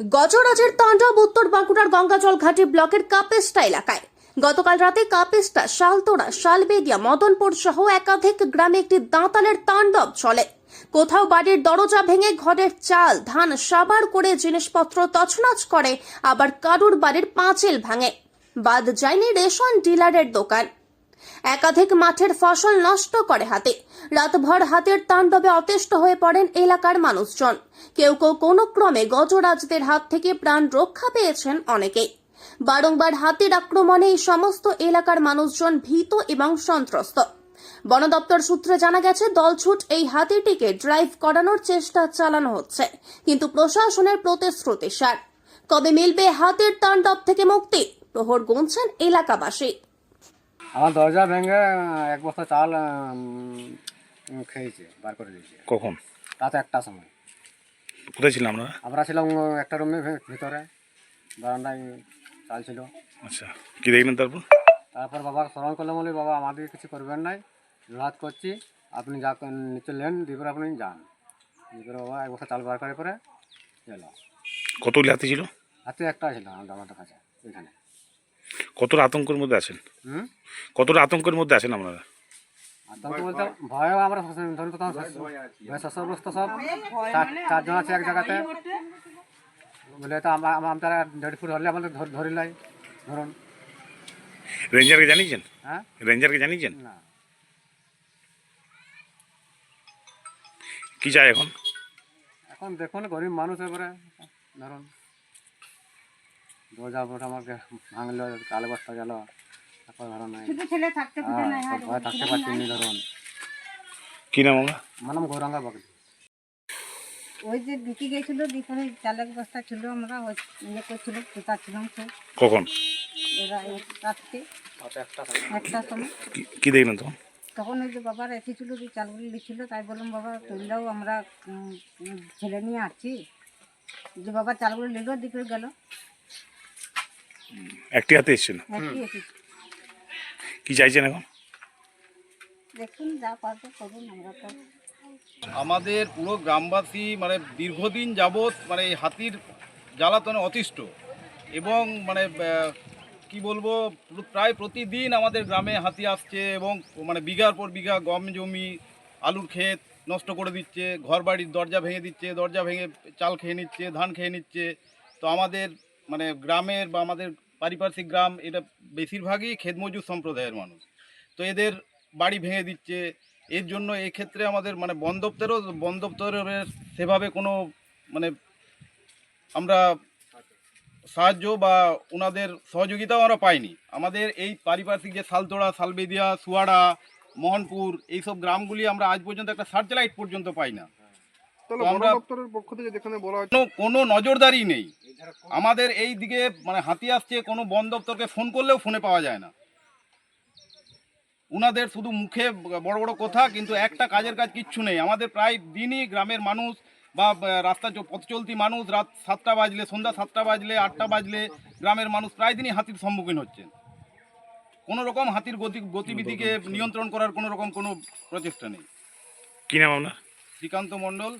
গজরাজের তাণ্ডব উত্তর বাঁকুড়ার গঙ্গাজল ঘাটি ব্লকের কাপেস্টা এলাকায়। গতকাল রাতে কাপেস্টা শালতোড়া শালবেদিয়া মদনপুর সহ একাধিক গ্রামে একটি দাঁতালের তাণ্ডব চলে। কোথাও বাড়ির দরজা ভেঙে ঘরের চাল, ধান সাবার করে জিনিসপত্র তছনছ করে, আবার কারুর বাড়ির পাঁচিল ভাঙে। বাদ যায়নি রেশন ডিলারের দোকান। একাধিক মাঠের ফসল নষ্ট করে হাতে। রাতভর হাতের তাণ্ডবে অতিষ্ঠ হয়ে পড়েন এলাকার মানুষজন। কেউ কেউ কোনো ক্রমে গজরাজদের হাত থেকে প্রাণ রক্ষা পেয়েছেন অনেকেই। বারংবার হাতির আক্রমণে এই সমস্ত এলাকার মানুষজন ভীত এবং সন্ত্রস্ত। বন দপ্তর সূত্রে জানা গেছে, দলছুট এই হাতিটিকে ড্রাইভ করানোর চেষ্টা চালানো হচ্ছে, কিন্তু প্রশাসনের প্রতিশ্রুতি সার কবে মিলবে হাতির তাণ্ডব থেকে মুক্তি? প্রহর গুনছেন এলাকাবাসী। আমার দরজা ভেঙে এক বস্তা চাল খেয়েছে বার করে দিয়েছে। কখন? রাত একটা সময়। কোথায় ছিলাম আমরা আমরা ছিলাম একটা রুমে ভিতরে বারান্দায় চাল ছিল। আচ্ছা কি দেখলেন তারপর? তারপর বাবা স্মরণ করলে বলি বাবা আমাদের কিছু করবেন নাই রাত করছি আপনি যা নিচে নেন দিয়ে আপনি যান। দিয়ে বাবা এক বস্তা চাল বার করে পরে এলো। কতগুলি হাতি ছিল? হাতে একটা ছিল আমাদের আমাদের কাছে এখানে। কতটা আতঙ্কের মধ্যে আছেন? কতটা আতঙ্কের মধ্যে আছেন আপনারা? আতঙ্ক বলতে ভয়ে আমরা ধরুন তো তখন ভয়ে শস্যগ্রস্ত সব। চার- চারজন আছে এক জায়গাতে। বলে তো আমরা আমরা আমরা দেড় ফুট হলে আমাদের ধর- ধরি লাই ধরুন। রেঞ্জারকে জানিয়েছেন? হ্যাঁ? রেঞ্জারকে জানিয়েছেন? না। কি চাই এখন? এখন দেখুন গরিব মানুষ এবারে। ধরুন। দরজা ফোটা আমাকে ভাঙলো কালো বস্তা গেল তারপর ধরুন নাই। ছেলে থাকতে না হ্যাঁ, ভয় থাকতে পারছি না ধরুন। কি নাম আমরা মানাম গৌরাঙ্গা বাগলি। ওই যে দিকে গেছিল দিকে চালের বস্তা ছিল আমরা ওই ইয়ে করছিল পোতা ছিলাম সব কখন? রাত্রে একটা সময়। কি- কি দেখলেন তখন? তখন ওই যে বাবার এসেছিল যে চালগুলো দিচ্ছিল তাই বললাম বাবা তুললেও আমরা ছেলে নিয়ে আছি যে বাবা চালগুলো নিল দিকে গেল। একটি হাতে এসেছিল একটি কি চাইছেন এখন? দেখুন যা পারবে করুন আমরা তো আমাদের পুরো গ্রামবাসী মানে দীর্ঘদিন যাবৎ মানে এই হাতির জ্বালাতনে অতিষ্ঠ এবং মানে কি বলব প্রায় প্রতিদিন আমাদের গ্রামে হাতি আসছে এবং মানে বিঘার পর বিঘা গম জমি আলুর ক্ষেত নষ্ট করে দিচ্ছে ঘর বাড়ির দরজা ভেঙে দিচ্ছে দরজা ভেঙে চাল খেয়ে নিচ্ছে ধান খেয়ে নিচ্ছে। তো আমাদের মানে গ্রামের বা আমাদের পারিপার্শ্বিক গ্রাম, এটা বেশিরভাগই ক্ষেতমজুর সম্প্রদায়ের মানুষ। তো এদের বাড়ি ভেঙে দিচ্ছে। এর জন্য এক্ষেত্রে আমাদের মানে বন দপ্তরও, বন দপ্তরের সেভাবে কোনো মানে আমরা সাহায্য বা ওনাদের সহযোগিতাও আমরা পাইনি। আমাদের এই পারিপার্শ্বিক যে সালতোড়া সালবেদিয়া সুয়াড়া, মোহনপুর, এইসব গ্রামগুলি আমরা আজ পর্যন্ত একটা সার্চলাইট পর্যন্ত পাই না। আমরা- দপ্তরের পক্ষ থেকে যেখানে বলা হচ্ছে কোনো কোনো নজরদারি নেই। আমাদের এই দিকে মানে হাতি আসছে কোনো বন দপ্তরকে ফোন করলেও ফোনে পাওয়া যায় না। উনাদের শুধু মুখে বড় বড় কথা কিন্তু একটা কাজের কাজ কিচ্ছু নেই। আমাদের প্রায় দিনই গ্রামের মানুষ বা রাস্তা চ- পথ চলতি মানুষ রাত সাতটা বাজলে সন্ধ্যা সাতটা বাজলে আটটা বাজলে গ্রামের মানুষ প্রায় দিনই হাতির সম্মুখীন হচ্ছেন। কোনো রকম হাতির গতি গতিবিধিকে নিয়ন্ত্রণ করার কোনো রকম কোনো প্রচেষ্টা নেই। কি নাম আপনার? শ্রীকান্ত মণ্ডল।